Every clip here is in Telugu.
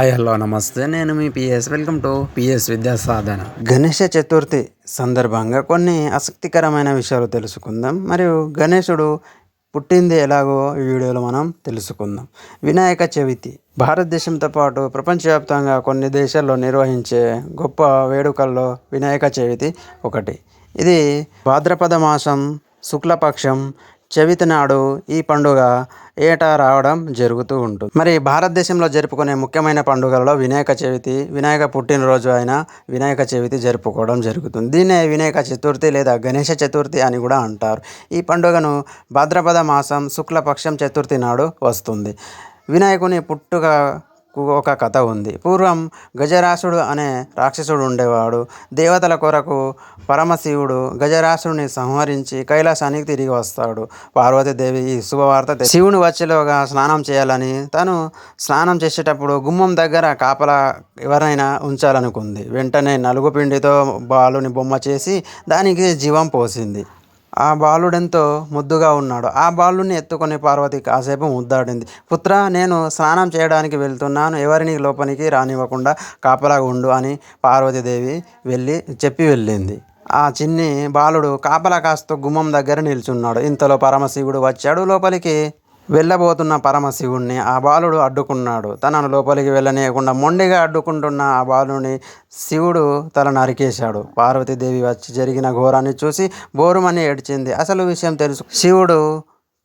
Hi hello namaste. నేను మీ PS. Welcome to PS Vidya Sadhana. Ganesha Chaturthi సందర్భంగా కొన్ని ఆసక్తికరమైన విషయాలు తెలుసుకుందాం. మరియు గణేశుడు పుట్టింది ఎలాగో ఈ వీడియోలో మనం తెలుసుకుందాం. వినాయక చవితి. భారతదేశంతో పాటు ప్రపంచవ్యాప్తంగా కొన్ని దేశాల్లో నిర్వహించే గొప్ప వేడుకల్లో వినాయక చవితి ఒకటి. ఇది భాద్రపద మాసం శుక్లపక్షం చవితి నాడు ఈ పండుగ ఏటా రావడం జరుగుతూ ఉంటుంది మరి భారతదేశంలో జరుపుకునే ముఖ్యమైన పండుగలలో వినాయక చవితి వినాయక పుట్టినరోజు అయిన వినాయక చవితి జరుపుకోవడం జరుగుతుంది. దీన్నే వినాయక చతుర్థి లేదా గణేష చతుర్థి అని కూడా అంటారు. ఈ పండుగను భాద్రపద మాసం శుక్లపక్షం చతుర్థి నాడు వస్తుంది. వినాయకుని పుట్టుక ఒక కథ ఉంది. పూర్వం గజరాసుడు అనే రాక్షసుడు ఉండేవాడు. దేవతల కొరకు పరమశివుడు గజరాసుడిని సంహరించి కైలాసానికి తిరిగి వస్తాడు. పార్వతీదేవి ఈ శుభవార్త శివుని వచ్చేలోగా స్నానం చేయాలని తను స్నానం చేసేటప్పుడు గుమ్మం దగ్గర కాపలా ఎవరైనా ఉంచాలనుకుంది. వెంటనే నలుగు పిండితో బాలుని బొమ్మ చేసి దానికి జీవం పోసింది. ఆ బాలుడెంతో ముద్దుగా ఉన్నాడు. ఆ బాలుని ఎత్తుకొని పార్వతి కాసేపు ముద్దాడింది. పుత్ర నేను స్నానం చేయడానికి వెళ్తున్నాను. ఎవరిని లోపలికి రానివ్వకుండా కాపలాగా ఉండు అని పార్వతీదేవి వెళ్ళి చెప్పి వెళ్ళింది. ఆ చిన్ని బాలుడు కాపలా కాస్తూ గుమ్మం దగ్గర నిల్చున్నాడు. ఇంతలో పరమశివుడు వచ్చాడు లోపలికి. వెళ్ళబోతున్న పరమశివుణ్ణి ఆ బాలుడు అడ్డుకున్నాడు. తనను లోపలికి వెళ్ళనీయకుండా మొండిగా అడ్డుకుంటున్న ఆ బాలుని శివుడు తల నరికేశాడు. పార్వతీదేవి వచ్చి జరిగిన ఘోరాన్ని చూసి బోరుమని ఏడ్చింది. అసలు విషయం తెలుసు. శివుడు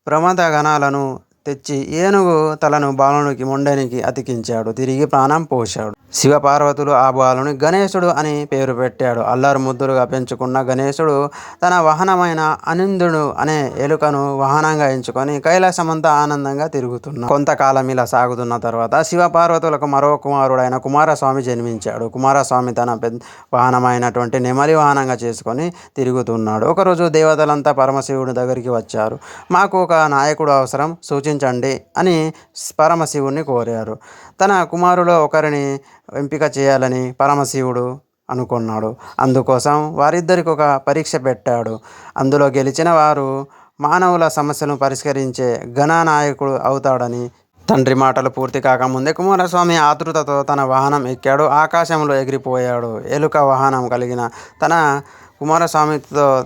ప్రమాద గణాలను తెచ్చి ఏనుగు తలను బాలునికి ముండనికి అతికించాడు. తిరిగి ప్రాణం పోశాడు. శివపార్వతులు ఆ బాలుని గణేశుడు అని పేరు పెట్టాడు. అల్లరు ముద్దులుగా పెంచుకున్న గణేశుడు తన వాహనమైన అనిందుడు అనే ఎలుకను వాహనంగా ఎంచుకొని కైలాసమంతా ఆనందంగా తిరుగుతున్నాడు. కొంతకాలం ఇలా సాగుతున్న తర్వాత శివపార్వతులకు మరో కుమారుడైన కుమారస్వామి జన్మించాడు. కుమారస్వామి తన పెద్ద వాహనమైనటువంటి నెమలి వాహనంగా చేసుకొని తిరుగుతున్నాడు. ఒకరోజు దేవతలంతా పరమశివుడి దగ్గరికి వచ్చారు. మాకు ఒక నాయకుడు అవసరం సూచించండి అని పరమశివుణ్ణి కోరారు. తన కుమారులో ఒకరిని ఎంపిక చేయాలని పరమశివుడు అనుకున్నాడు. అందుకోసం వారిద్దరికి ఒక పరీక్ష పెట్టాడు. అందులో గెలిచిన వారు మానవుల సమస్యలను పరిష్కరించే గణనాయకుడు అవుతాడని తండ్రి మాటలు పూర్తి కాకముందే కుమారస్వామి ఆతృతతో తన వాహనం ఎక్కాడు. ఆకాశంలో ఎగిరిపోయాడు. ఎలుక వాహనం కలిగిన తన కుమారస్వామితో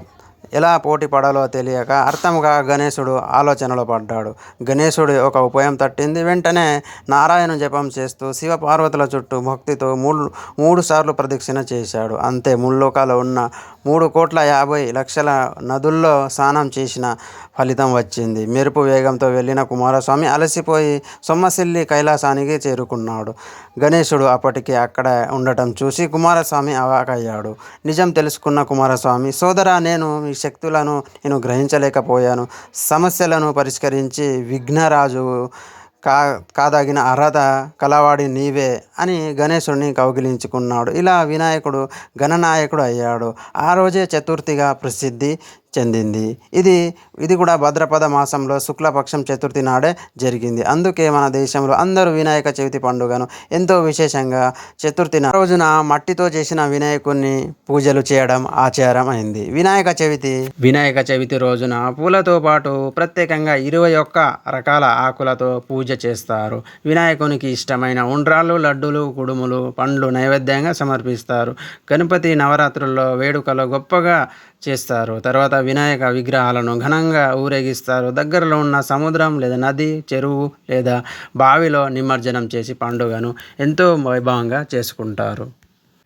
ఎలా పోటీ పడాలో తెలియక అర్థముగా గణేశుడు ఆలోచనలో పడ్డాడు. గణేశుడు ఒక ఉపాయం తట్టింది. వెంటనే నారాయణ జపం చేస్తూ శివ పార్వతుల చుట్టూ భక్తితో మూడు మూడు సార్లు ప్రదక్షిణ చేశాడు. అంతే ముల్లోకాలు ఉన్న మూడు కోట్ల యాభై లక్షల నదుల్లో స్నానం చేసిన ఫలితం వచ్చింది. మెరుపు వేగంతో వెళ్ళిన కుమారస్వామి అలసిపోయి సొమ్మసిల్లి కైలాసానికి చేరుకున్నాడు. గణేశుడు అప్పటికి అక్కడ ఉండటం చూసి కుమారస్వామి అవాకయ్యాడు. నిజం తెలుసుకున్న కుమారస్వామి సోదరా నేను శక్తులను నేను గ్రహించలేకపోయాను. సమస్యలను పరిష్కరించి విఘ్నరాజు కా కాదగిన అర్హత కలవాడి నీవే అని గణేశుడిని కౌగిలించుకున్నాడు. ఇలా వినాయకుడు గణనాయకుడు అయ్యాడు. ఆ రోజే చతుర్థిగా ప్రసిద్ధి చెందింది. ఇది ఇది కూడా భద్రపద మాసంలో శుక్లపక్షం చతుర్థి నాడే జరిగింది. అందుకే మన దేశంలో అందరూ వినాయక చవితి పండుగను ఎంతో విశేషంగా చతుర్థి రోజున మట్టితో చేసిన వినాయకుడిని పూజలు చేయడం ఆచారం అయింది వినాయక చవితి వినాయక చవితి రోజున పూలతో పాటు ప్రత్యేకంగా ఇరవై ఒక్క రకాల ఆకులతో పూజ చేస్తారు. వినాయకునికి ఇష్టమైన ఉండ్రాళ్ళు లడ్డూలు కుడుములు పండ్లు నైవేద్యంగా సమర్పిస్తారు. గణపతి నవరాత్రుల్లో వేడుకలు గొప్పగా చేస్తారు. తర్వాత వినాయక విగ్రహాలను ఘనంగా ఊరేగిస్తారు. దగ్గరలో ఉన్న సముద్రం లేదా నది చెరువు లేదా బావిలో నిమజ్జనం చేసి పండుగను ఎంతో వైభవంగా చేసుకుంటారు.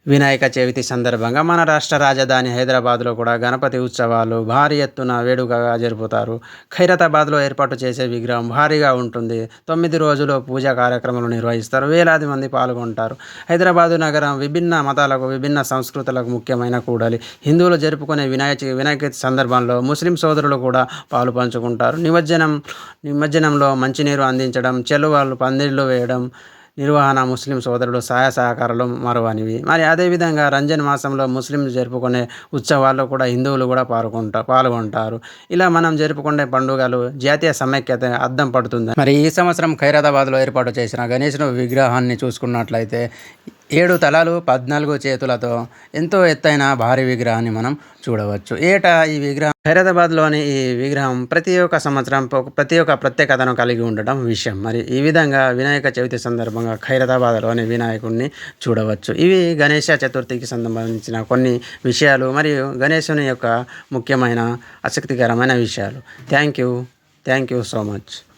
వినాయక చవితి సందర్భంగా మన రాష్ట్ర రాజధాని హైదరాబాద్లో కూడా గణపతి ఉత్సవాలు భారీ ఎత్తున వేడుకగా జరుపుతారు. ఖైరతాబాద్లో ఏర్పాటు చేసే విగ్రహం భారీగా ఉంటుంది. తొమ్మిది రోజులు పూజా కార్యక్రమాలు నిర్వహిస్తారు. వేలాది మంది పాల్గొంటారు. హైదరాబాదు నగరం విభిన్న మతాలకు విభిన్న సంస్కృతులకు ముఖ్యమైన కూడలి. హిందువులు జరుపుకునే వినాయక వినాయక సందర్భంలో ముస్లిం సోదరులు కూడా పాలు పంచుకుంటారు. నిమజ్జనం నిమజ్జనంలో మంచినీరు అందించడం చెలువలు పందిళ్ళు వేయడం నిర్వహణ ముస్లిం సోదరులు సహాయ సహకారాలు మరువనివి. మరి అదేవిధంగా రంజాన్ మాసంలో ముస్లింలు జరుపుకునే ఉత్సవాల్లో కూడా హిందువులు కూడా పాల్గొంటారు పాల్గొంటారు. ఇలా మనం జరుపుకునే పండుగలు జాతీయ సమైక్యత అద్దం పడుతుంది. మరి ఈ సంవత్సరం ఖైరతాబాద్లో ఏర్పాటు చేసిన గణేశుని విగ్రహాన్ని చూసుకున్నట్లయితే ఏడు తలలు పద్నాలుగు చేతులతో ఎంతో ఎత్తైన భారీ విగ్రహాన్ని మనం చూడవచ్చు. ఏటా ఈ విగ్రహం? హైదరాబాద్లోని ఈ విగ్రహం ప్రతి ఒక్క సంవత్సరం ప్రతి ఒక్క ప్రత్యేకతను కలిగి ఉండటం విషయం. మరి ఈ విధంగా వినాయక చవితి సందర్భంగా హైదరాబాద్లోని వినాయకుడిని చూడవచ్చు. ఇవి గణేష చతుర్థికి సంబంధించిన కొన్ని విషయాలు మరియు గణేశుని యొక్క ముఖ్యమైన ఆసక్తికరమైన విషయాలు. Thank you thank you so much